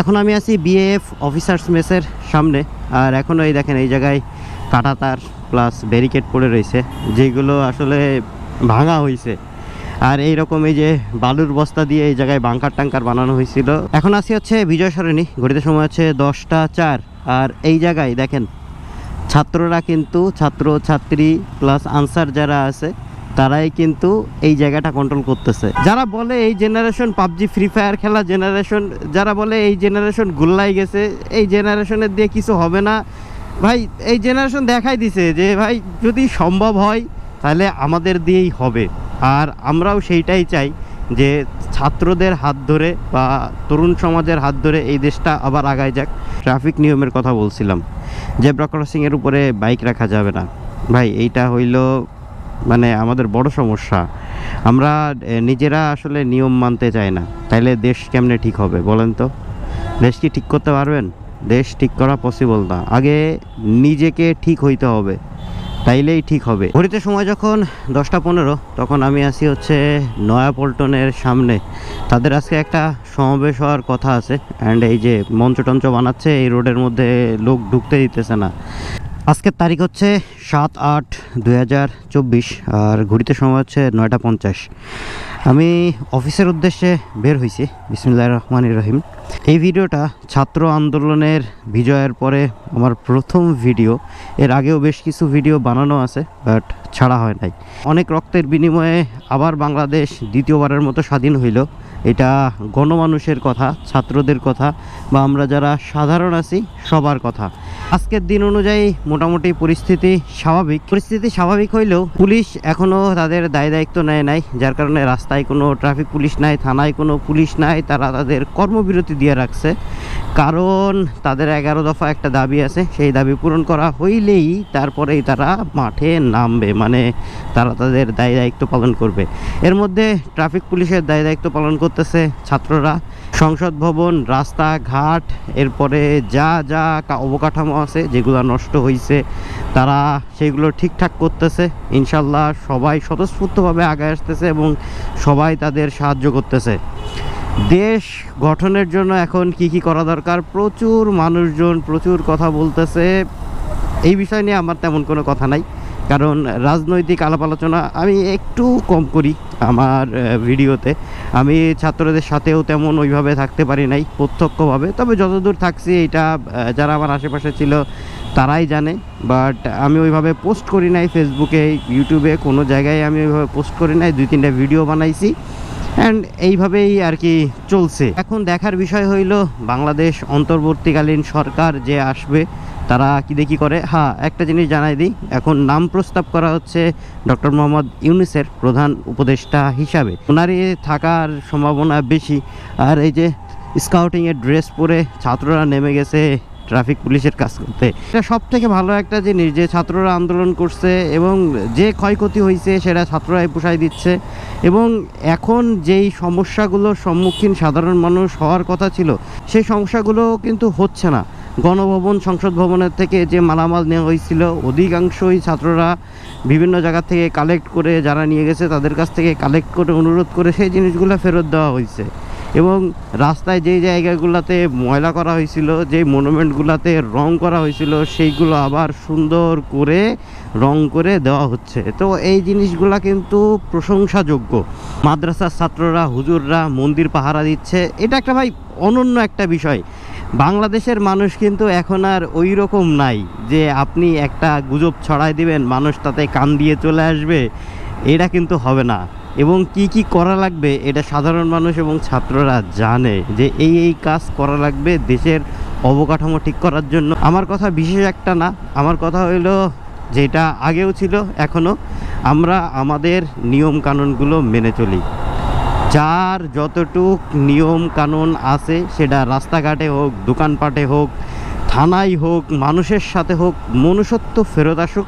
এখন আমি আছি বিএএফ অফিসার্স মেসের সামনে। আর এখনও এই দেখেন, এই জায়গায় কাটা তার প্লাস ব্যারিকেড পড়ে রয়েছে, যেগুলো আসলে ভাঙা হয়েছে আর এই রকম এই যে বালুর বস্তা দিয়ে এই জায়গায় বাংকার টাঙ্কার বানানো হয়েছিল এখন আসি হচ্ছে বিজয় সরণি, ঘড়িতে সময় হচ্ছে দশটা চার। আর এই জায়গায় দেখেন, ছাত্ররা কিন্তু ছাত্র, ছাত্রী প্লাস আনসার যারা আছে তারাই কিন্তু এই জায়গাটা কন্ট্রোল করতেছে। যারা বলে এই জেনারেশন পাবজি ফ্রি ফায়ার খেলা জেনারেশন যারা বলে এই জেনারেশন গুল্লাই গেছে, এই জেনারেশনের দিয়ে কিছু হবে না। ভাই, এই জেনারেশন দেখাই দিছে যে, ভাই, যদি সম্ভব হয়, তাহলে আমাদের দিয়েই হবে। আর আমরাও সেইটাই চাই যে, ছাত্রদের হাত ধরে বা তরুণ সমাজের হাত ধরে এই দেশটা আবার আগায় যাক। ট্রাফিক নিয়মের কথা বলছিলাম। জেব্রা ক্রসিংয়ের উপরে বাইক রাখা যাবে না। ভাই, এইটা হইল মানে আমাদের বড় সমস্যা। আমরা নিজেরা আসলে নিয়ম মানতে চাই না। তাইলে দেশ কেমনে ঠিক হবে বলেন তো? দেশ কি ঠিক করতে পারবেন? দেশ ঠিক করা পসিবল না। আগে নিজেকে ঠিক হইতে হবে। তাইলেই ঠিক হবে। ঘড়িতে সময় যখন দশটা পনেরো, তখন আমি আসি হচ্ছে নয়াপল্টনের সামনে। তাদের আজকে একটা সমাবেশ হওয়ার কথা আছে। অ্যান্ড এই যে মঞ্চ টঞ্চ বানাচ্ছে, এই রোডের মধ্যে লোক ঢুকতে দিতেছে না। আজকের তারিখ হচ্ছে সাত আট দুই আর ঘড়িতে সময় হচ্ছে নয়টা পঞ্চাশ। আমি অফিসের উদ্দেশ্যে বের হয়েছি বিসমুল্লাহ রহমান রহিম। এই ভিডিওটা ছাত্র আন্দোলনের বিজয়ের পরে আমার প্রথম ভিডিও। এর আগেও বেশ কিছু ভিডিও বানানো আছে, বাট ছাড়া হয় নাই। অনেক রক্তের বিনিময়ে আবার বাংলাদেশ দ্বিতীয়বারের মতো স্বাধীন হইল। এটা গণমানুষের কথা, ছাত্রদের কথা, বা আমরা যারা সাধারণ আছি, সবার কথা। আজকের দিন অনুযায়ী মোটামুটি পরিস্থিতি স্বাভাবিক। পরিস্থিতি স্বাভাবিক হইলেও পুলিশ এখনও তাদের দায় দায়িত্ব নেয় নাই, যার কারণে রাস্তায় কোনো ট্রাফিক পুলিশ নাই, থানায় কোনো পুলিশ নাই, তারা তাদের কর্মবিরতি দিয়ে রাখছে। কারণ তাদের এগারো দফা একটা দাবি আছে, সেই দাবি পূরণ করা হইলেই তারপরেই তারা মাঠে নামবে মানে তারা তাদের দায় দায়িত্ব পালন করবে। এর মধ্যে ট্রাফিক পুলিশের দায় দায়িত্ব পালন করতেছে ছাত্ররা। সংসদ ভবন রাস্তাঘাট এরপরে যা যা অবকাঠামো আছে যেগুলো নষ্ট হয়েছে তারা সেগুলো ঠিকঠাক করতেছে। ইনশাল্লাহ সবাই স্বতঃস্ফূর্তভাবে আগে আসতেছে এবং সবাই তাদের সাহায্য করতেছে। দেশ গঠনের জন্য এখন কি কি করা দরকার? প্রচুর মানুষজন প্রচুর কথা বলতেছে। এই বিষয় নিয়ে আমার তেমন কোনো কথা নাই। কারণ রাজনৈতিক আলাপ আলোচনা আমি একটু কম করি আমার ভিডিওতে। আমি ছাত্রদের সাথেও তেমন ওইভাবে থাকতে পারি নাই প্রত্যক্ষভাবে। তবে যতদূর থাকছি এটা যারা আমার আশেপাশে ছিল তারাই জানে। বাট আমি ওইভাবে পোস্ট করি নাই ফেসবুকে, ইউটিউবে, কোনো জায়গায় আমি ওইভাবে পোস্ট করি নাই। দুই তিনটা ভিডিও বানাইছি। অ্যান্ড এইভাবেই আর কি চলছে। এখন দেখার বিষয় হইল, বাংলাদেশ অন্তর্বর্তীকালীন সরকার যে আসবে, তারা কি দেখি করে? হ্যাঁ একটা জিনিস জানাই দিই। এখন নাম প্রস্তাব করা হচ্ছে ডক্টর মোহাম্মদ ইউনুসের প্রধান উপদেষ্টা হিসাবে। ওনারই থাকার সম্ভাবনা বেশি। আর এই যে স্কাউটিংয়ের ড্রেস পরে ছাত্ররা নেমে গেছে ট্রাফিক পুলিশের কাজ করতে। এটা সব থেকে ভালো একটা জিনিস যে ছাত্ররা আন্দোলন করছে এবং যে ক্ষয়ক্ষতি হয়েছে সেটা ছাত্ররাই পোষায় দিচ্ছে। এবং এখন যেই সমস্যাগুলোর সম্মুখীন সাধারণ মানুষ হওয়ার কথা ছিল, সেই সমস্যাগুলো কিন্তু হচ্ছে না। গণভবন, সংসদ ভবনের থেকে যে মালামাল নেওয়া হয়েছিল, অধিকাংশই ছাত্ররা বিভিন্ন জায়গা থেকে কালেক্ট করে যারা নিয়ে গেছে তাদের কাছ থেকে কালেক্ট করে, অনুরোধ করে সেই জিনিসগুলো ফেরত দেওয়া হয়েছে। এবং রাস্তায় যেই জায়গাগুলোতে ময়লা করা হয়েছিল, যেই মনুমেন্টগুলোতে রং করা হয়েছিল, সেইগুলো আবার সুন্দর করে রং করে দেওয়া হচ্ছে। তো এই জিনিসগুলা কিন্তু প্রশংসাযোগ্য। মাদ্রাসার ছাত্ররা, হুজুররা মন্দির পাহারা দিচ্ছে। এটা একটা ভাই অনন্য একটা বিষয়। বাংলাদেশের মানুষ কিন্তু এখন আর ওই রকম নাই যে আপনি একটা গুজব ছড়াই দিবেন, মানুষ তাতে কান দিয়ে চলে আসবে। এটা কিন্তু হবে না। এবং কি কি করা লাগবে, এটা সাধারণ মানুষ এবং ছাত্ররা জানে যে এই এই কাজ করা লাগবে দেশের অবকাঠামো ঠিক করার জন্য। আমার কথা বিশেষ একটা না, আমার কথা হইল যেটা আগেও ছিল এখনও আমরা আমাদের নিয়ম কানুনগুলো মেনে চলি। যার যতটুক নিয়ম কানুন আছে, সেটা রাস্তাঘাটে হোক, দোকানপাটে হোক, থানায় হোক, মানুষের সাথে হোক, মনুষ্যত্ব ফেরত আসুক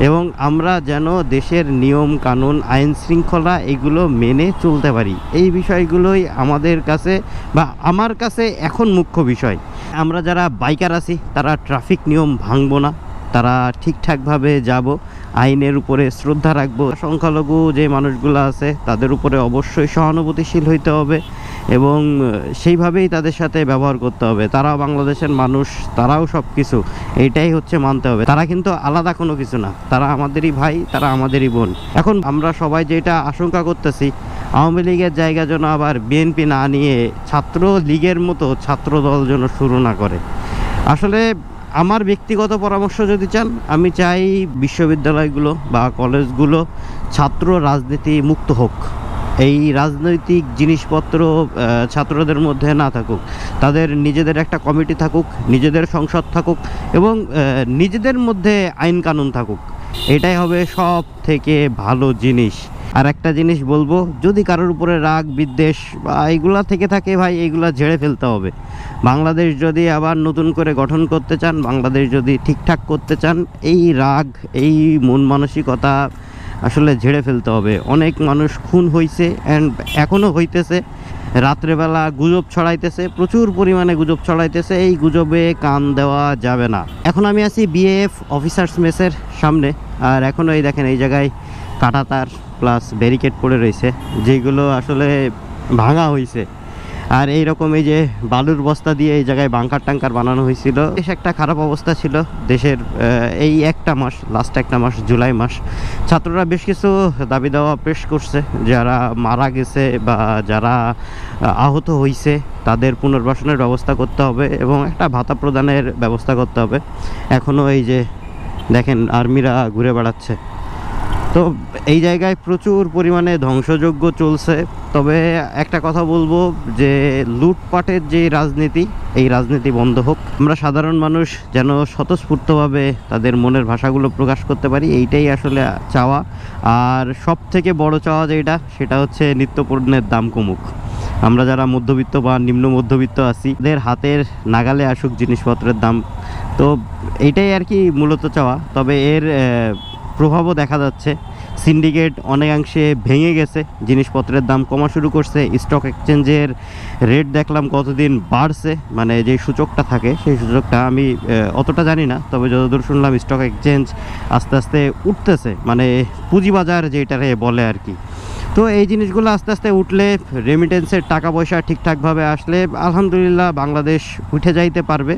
এবং আমরা যেন দেশের নিয়ম, কানুন, আইন শৃঙ্খলা এগুলো মেনে চলতে পারি। এই বিষয়গুলোই আমাদের কাছে বা আমার কাছে এখন মুখ্য বিষয়। আমরা যারা বাইকার আছি, তারা ট্রাফিক নিয়ম ভাঙবো না। তারা ঠিকঠাকভাবে যাব, আইনের উপরে শ্রদ্ধা রাখব। সংখ্যালঘু যে মানুষগুলো আছে, তাদের উপরে অবশ্যই সহানুভূতিশীল হইতে হবে। এবং সেইভাবেই তাদের সাথে ব্যবহার করতে হবে। তারাও বাংলাদেশের মানুষ, তারাও সব কিছু এটাই হচ্ছে মানতে হবে। তারা কিন্তু আলাদা কোনো কিছু না। তারা আমাদেরই ভাই, তারা আমাদেরই বোন। এখন আমরা সবাই যেটা আশঙ্কা করতেছি, আওয়ামী লীগের জায়গা যেন আবার বিএনপি না নিয়ে ছাত্র লীগের মতো ছাত্র দল যেন শুরু না করে। আসলে আমার ব্যক্তিগত পরামর্শ যদি চান, আমি চাই বিশ্ববিদ্যালয়গুলো বা কলেজগুলো ছাত্র রাজনীতি মুক্ত হোক। এই রাজনৈতিক জিনিসপত্র ছাত্রদের মধ্যে না থাকুক। তাদের নিজেদের একটা কমিটি থাকুক, নিজেদের সংসদ থাকুক এবং নিজেদের মধ্যে আইন কানুন থাকুক। এটাই হবে সব থেকে ভালো জিনিস। আর একটা জিনিস বলব, যদি কারোর উপরে রাগ, বিদ্বেষ বা এইগুলা থেকে থাকে ভাই এইগুলা ঝেড়ে ফেলতে হবে। বাংলাদেশ যদি আবার নতুন করে গঠন করতে চান, বাংলাদেশ যদি ঠিকঠাক করতে চান, এই রাগ, এই মন মানসিকতা আসলে ঝেড়ে ফেলতে হবে। অনেক মানুষ খুন হয়েছে অ্যান্ড এখনও হইতেছে। রাত্রেবেলা গুজব ছড়াইতেছে, প্রচুর পরিমাণে গুজব ছড়াইতেছে, এই গুজবে কান দেওয়া যাবে না। এখন আমি আছি বিএফ অফিসার্স মেসের সামনে, আর এখনও এই দেখেন, এই জায়গায় কাটা তার প্লাস ব্যারিকেড পড়ে রয়েছে যেগুলো আসলে ভাঙা হয়েছে আর এই রকম এই যে বালুর বস্তা দিয়ে এই জায়গায় বাংকার টাঙ্কার বানানো হয়েছিল। বেশ একটা খারাপ অবস্থা ছিল দেশের এই একটা মাস লাস্ট একটা মাস, জুলাই মাস। ছাত্ররা বেশ কিছু দাবি দাওয়া পেশ করছে। যারা মারা গেছে বা যারা আহত হয়েছে তাদের পুনর্বাসনের ব্যবস্থা করতে হবে এবং একটা ভাতা প্রদানের ব্যবস্থা করতে হবে। এখনও এই যে দেখেন আর্মিরা ঘুরে বেড়াচ্ছে। তো এই জায়গায় প্রচুর পরিমাণে ধ্বংসযজ্ঞ চলছে। তবে একটা কথা বলব যে লুটপাটের যে রাজনীতি, এই রাজনীতি বন্ধ হোক। আমরা সাধারণ মানুষ যেন স্বতঃস্ফূর্তভাবে তাদের মনের ভাষাগুলো প্রকাশ করতে পারি, এইটাই আসলে চাওয়া। আর সব থেকে বড় চাওয়া যেটা সেটা হচ্ছে নিত্যপণ্যের দাম কমুক। আমরা যারা মধ্যবিত্ত বা নিম্ন মধ্যবিত্ত আছি, তাদের হাতের নাগালে আসুক জিনিসপত্রের দাম। তো এইটাই আর কি মূলত চাওয়া। তবে এর প্রভাবও দেখা যাচ্ছে। সিন্ডিকেট অনেকাংশে ভেঙে গেছে। জিনিসপত্রের দাম কমা শুরু করছে। স্টক এক্সচেঞ্জের রেট দেখলাম কতদিন বাড়ছে। মানে যে সূচকটা থাকে, সেই সূচকটা আমি অতটা জানি না। তবে যতদূর শুনলাম, স্টক এক্সচেঞ্জ আস্তে আস্তে উঠতেছে। মানে পুঁজিবাজার যেটারে বলে আর কি। তো এই জিনিসগুলো আস্তে আস্তে উঠলে রেমিটেন্সের টাকা পয়সা ঠিকঠাকভাবে আসলে আলহামদুলিল্লাহ বাংলাদেশ উঠে যাইতে পারবে।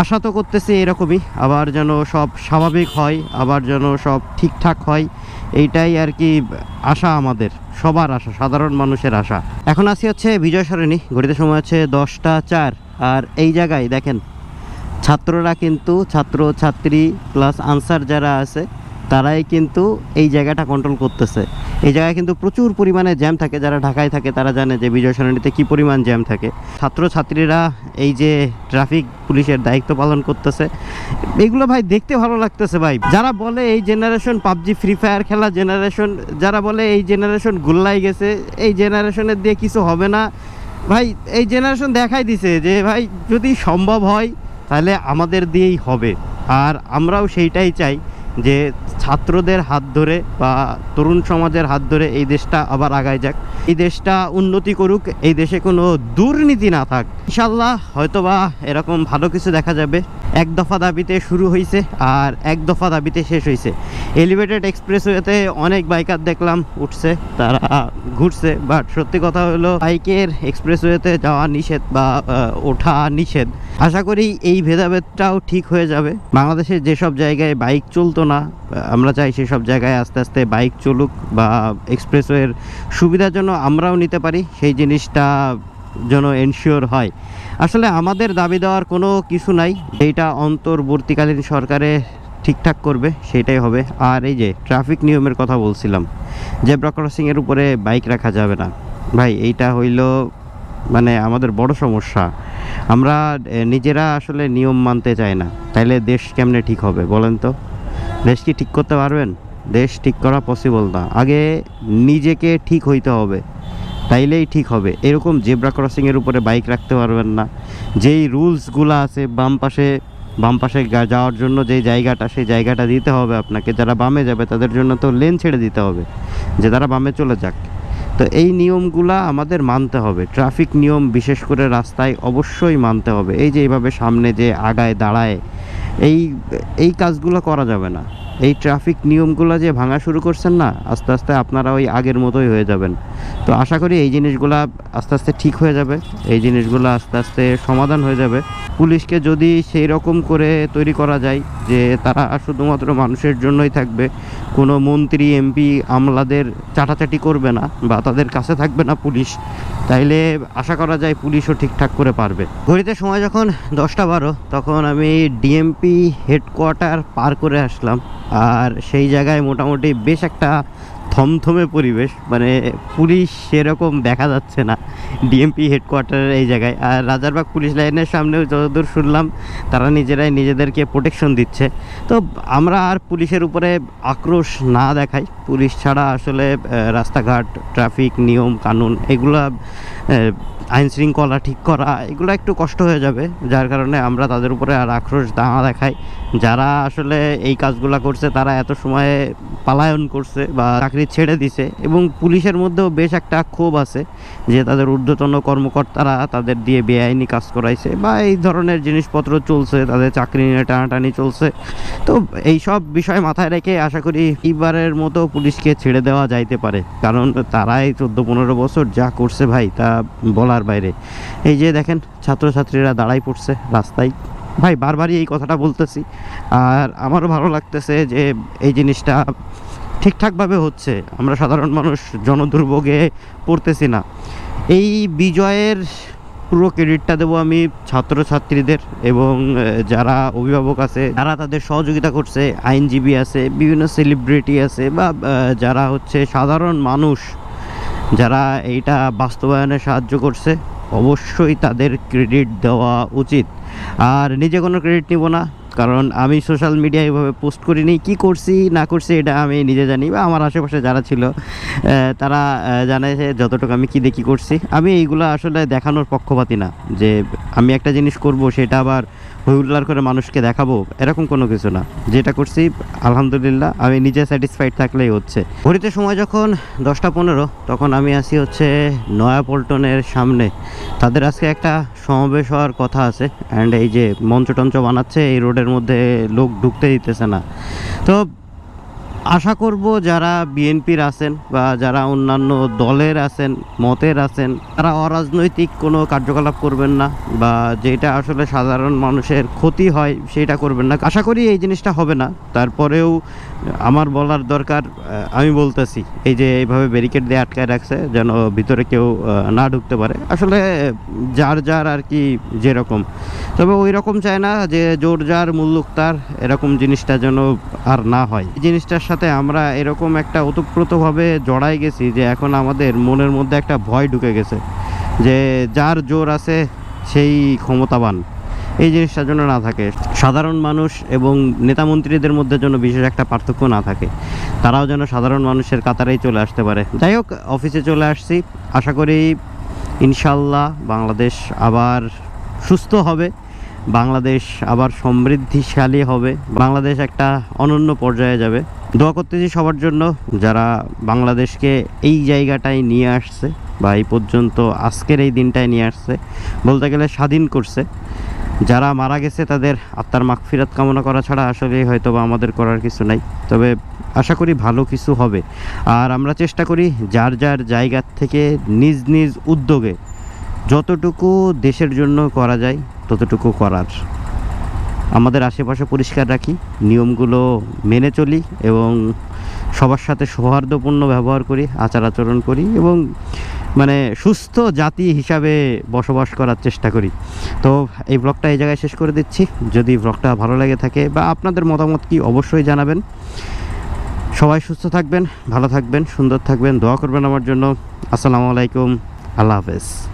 আশা তো করতেছি এরকমই, আবার যেন সব স্বাভাবিক হয়, আবার যেন সব ঠিকঠাক হয়, এইটাই আর কি আশা আমাদের, সবার আশা, সাধারণ মানুষের আশা। এখন আসি হচ্ছে বিজয় সরণী, ঘড়িতে সময় হচ্ছে দশটা চার, আর এই জায়গায় দেখেন, ছাত্ররা কিন্তু ছাত্র ছাত্রী প্লাস আনসার যারা আছে তারাই কিন্তু এই জায়গাটা কন্ট্রোল করতেছে। এই জায়গায় কিন্তু প্রচুর পরিমাণে জ্যাম থাকে, যারা ঢাকায় থাকে তারা জানে যে বিজয় সরণিতে কী পরিমাণ জ্যাম থাকে। ছাত্র ছাত্রীরা এই যে ট্রাফিক পুলিশের দায়িত্ব পালন করতেছে, এগুলো ভাই দেখতে ভালো লাগতেছে ভাই। যারা বলে এই জেনারেশন পাবজি ফ্রি ফায়ার খেলা জেনারেশন যারা বলে এই জেনারেশন গোল্লাই গেছে, এই জেনারেশনের দিয়ে কিছু হবে না। ভাই, এই জেনারেশন দেখাই দিছে যে ভাই, যদি সম্ভব হয়, তাহলে আমাদের দিয়েই হবে। আর আমরাও সেইটাই চাই যে ছাত্রদের হাত ধরে বা তরুণ সমাজের হাত ধরে এই দেশটা আবার আগায় যাক। এই দেশটা উন্নতি করুক, এই দেশে কোনো দুর্নীতি না থাক। ইনশাল্লাহ হয়তোবা এরকম ভালো কিছু দেখা যাবে। এক দফা দাবিতে শুরু হয়েছে আর এক দফা দাবিতে শেষ হয়েছে এলিভেটেড এক্সপ্রেসওয়েতে অনেক বাইকার দেখলাম, উঠছে, তারা ঘুরছে বাট সত্যি কথা হলো বাইকের এক্সপ্রেসওয়েতে যাওয়া নিষেধ বা ওঠা নিষেধ। আশা করি এই ভেদাভেদটাও ঠিক হয়ে যাবে। বাংলাদেশের যেসব জায়গায় বাইক চলতো না আমরা চাই সেসব জায়গায় আস্তে আস্তে বাইক চলুক বা এক্সপ্রেসওয়ের সুবিধার জন্য আমরাও নিতে পারি, সেই জিনিসটা যেন এনশিওর হয়। আসলে আমাদের দাবি দেওয়ার কোনো কিছু নাই এইটা অন্তর্বর্তীকালীন সরকারে ঠিকঠাক করবে, সেটাই হবে। আর এই যে ট্রাফিক নিয়মের কথা বলছিলাম জেব্রা ক্রসিংয়ের উপরে বাইক রাখা যাবে না। ভাই, এইটা হইল মানে আমাদের বড় সমস্যা। আমরা নিজেরা আসলে নিয়ম মানতে চাই না। তাইলে দেশ কেমনে ঠিক হবে, বলেন তো? দেশ কি ঠিক করতে পারবেন? দেশ ঠিক করা পসিবল না। আগে নিজেকে ঠিক হইতে হবে, তাইলেই ঠিক হবে। এরকম জেব্রা ক্রসিংয়ের উপরে বাইক রাখতে পারবেন না। যেই রুলসগুলো আছে, বাম পাশে বাম পাশে যাওয়ার জন্য যে জায়গাটা, সেই জায়গাটা দিতে হবে আপনাকে। যারা বামে যাবে, তাদের জন্য তো লেন ছেড়ে দিতে হবে যে তারা বামে চলে যাক। তো এই নিয়মগুলা আমাদের মানতে হবে। ট্রাফিক নিয়ম বিশেষ করে রাস্তায় অবশ্যই মানতে হবে। এই যে এইভাবে সামনে যে আগায় দাঁড়ায়, এই এই কাজগুলো করা যাবে না। এই ট্রাফিক নিয়মগুলো যে ভাঙা শুরু করছেন না, আস্তে আস্তে আপনারা ওই আগের মতোই হয়ে যাবেন। তো আশা করি এই জিনিসগুলা আস্তে আস্তে ঠিক হয়ে যাবে, এই জিনিসগুলো আস্তে আস্তে সমাধান হয়ে যাবে। পুলিশকে যদি সেই রকম করে তৈরি করা যায় যে তারা শুধুমাত্র মানুষের জন্যই থাকবে, কোনো মন্ত্রী, এমপি, আমলাদের চাটাচাটি করবে না বা তাদের কাছে থাকবে না পুলিশ, তাইলে আশা করা যায় পুলিশও ঠিকঠাক করে পারবে। ঘড়িতে সময় যখন দশটা বারো, তখন আমি ডিএমপি হেডকোয়ার্টার পার করে আসলাম। আর সেই জায়গায় মোটামুটি বেশ একটা থমথমে পরিবেশ মানে পুলিশ সেরকম দেখা যাচ্ছে না ডিএমপি হেডকোয়ার্টারের এই জায়গায়। আর রাজারবাগ পুলিশ লাইনের সামনেও যতদূর শুনলাম, তারা নিজেরাই নিজেদেরকে প্রোটেকশন দিচ্ছে। তো আমরা আর পুলিশের উপরে আক্রোশ না দেখাই। পুলিশ ছাড়া আসলে রাস্তাঘাট ট্রাফিক নিয়ম, কানুন, এগুলা আইন শৃঙ্খলা ঠিক করা, এগুলো একটু কষ্ট হয়ে যাবে। যার কারণে আমরা তাদের উপরে আর আক্রোশ না দেখাই। যারা আসলে এই কাজগুলো করছে, তারা এত সময়ে পালায়ন করছে বা চাকরি ছেড়ে দিছে এবং পুলিশের মধ্যেও বেশ একটা ক্ষোভ আছে যে তাদের ঊর্ধ্বতন কর্মকর্তারা তাদের দিয়ে বেআইনি কাজ করাইছে বা এই ধরনের জিনিসপত্র চলছে, তাদের চাকরি নিয়ে টানাটানি চলছে। তো এই সব বিষয় মাথায় রেখে আশা করি এইবারের মতো পুলিশকে ছেড়ে দেওয়া যাইতে পারে। কারণ তারাই চোদ্দ পনেরো বছর যা করছে ভাই, তা বলার বাইরে। এই যে দেখেন, ছাত্রছাত্রীরা দাঁড়াই পড়ছে রাস্তায়। ভাই, বারবারই এই কথাটা বলতেছি। আর আমারও ভালো লাগতেছে যে এই জিনিসটা ঠিকঠাকভাবে হচ্ছে। আমরা সাধারণ মানুষ, জনদুর্ভোগে পড়তেছি না। এই বিজয়ের পুরো ক্রেডিটটা দেবো আমি ছাত্রছাত্রীদের এবং যারা অভিভাবক আছে, যারা তাদের সহযোগিতা করছে, আইনজীবী আছে, বিভিন্ন সেলিব্রিটি আছে বা যারা হচ্ছে সাধারণ মানুষ যারা এইটা বাস্তবায়নে সাহায্য করছে, অবশ্যই তাদের ক্রেডিট দেওয়া উচিত। আর নিজে কোনো ক্রেডিট নিব না। কারণ আমি সোশ্যাল মিডিয়ায় এভাবে পোস্ট করিনি, কি করছি, না করছি এটা আমি নিজে জানি বা আমার আশেপাশে যারা ছিল তারা জানে যে যতটুকু আমি কি দেখি করছি। আমি এইগুলো আসলে দেখানোর পক্ষপাতি না, যে আমি একটা জিনিস করব, সেটা আবার হইউল্লার করে মানুষকে দেখাবো, এরকম কোনো কিছু না। যেটা করছি, আলহামদুলিল্লাহ, আমি নিজে স্যাটিসফাইড থাকলেই হচ্ছে। ঘড়িতে সময় যখন দশটা পনেরো, তখন আমি আসি হচ্ছে নয়াপল্টনের সামনে। তাদের আজকে একটা সমাবেশ হওয়ার কথা আছে অ্যান্ড এই যে মঞ্চ টঞ্চ বানাচ্ছে, এই রোডের মধ্যে লোক ঢুকতে দিতেছে না। তো আশা করব যারা বিএনপির আছেন বা যারা অন্যান্য দলের আছেন, মতের আছেন, তারা অরাজনৈতিক কোনো কার্যকলাপ করবেন না বা যেটা আসলে সাধারণ মানুষের ক্ষতি হয় সেটা করবেন না। আশা করি এই জিনিসটা হবে না। তারপরেও আমার বলার দরকার আমি বলতেছি, এই যে এইভাবে ব্যারিকেড দিয়ে আটকায় রাখছে যেন ভিতরে কেউ না ঢুকতে পারে। আসলে যার যার আর কি যেরকম। তবে ওই রকম চায় না যে জোর যার, মুল্লুক তার, এরকম জিনিসটা যেন আর না হয়। এই জিনিসটার সাথে আমরা এরকম একটা ওতপ্রোতভাবে জড়াই গেছি যে এখন আমাদের মনের মধ্যে একটা ভয় ঢুকে গেছে যে যার জোর আছে সেই ক্ষমতাবান। এই জিনিসটার জন্য না থাকে। সাধারণ মানুষ এবং নেতা মন্ত্রীদের মধ্যে যেন বিশেষ একটা পার্থক্য না থাকে, তারাও যেন সাধারণ মানুষের কাতারেই চলে আসতে পারে। যাই হোক অফিসে চলে আসছি। আশা করি ইনশাল্লাহ বাংলাদেশ আবার সুস্থ হবে, বাংলাদেশ আবার সমৃদ্ধিশালী হবে, বাংলাদেশ একটা অনন্য পর্যায়ে যাবে। দোয়া করতেছি সবার জন্য যারা বাংলাদেশকে এই জায়গাটায় নিয়ে আসছে বা এই পর্যন্ত আজকের এই দিনটায় নিয়ে আসছে, বলতে গেলে স্বাধীন করছে। যারা মারা গেছে তাদের আত্মার মাগফিরাত কামনা করা ছাড়া আসলে হয়তো বা আমাদের করার কিছু নাই। তবে আশা করি ভালো কিছু হবে। আর আমরা চেষ্টা করি যার যার জায়গার থেকে নিজ নিজ উদ্যোগে যতটুকু দেশের জন্য করা যায় ততটুকু করার। আমাদের আশেপাশে পরিষ্কার রাখি। নিয়মগুলো মেনে চলি এবং সবার সাথে সৌহার্দ্যপূর্ণ ব্যবহার করি, আচার আচরণ করি এবং মানে সুস্থ জাতি হিসাবে বসবাস করার চেষ্টা করি। তো এই ব্লগটা এই জায়গায় শেষ করে দিচ্ছি। যদি ব্লগটা ভালো লেগে থাকে বা আপনাদের মতামত কি অবশ্যই জানাবেন। সবাই সুস্থ থাকবেন, ভালো থাকবেন, সুন্দর থাকবেন, দোয়া করবেন আমার জন্য। আসসালামু আলাইকুম, আল্লাহ হাফেজ।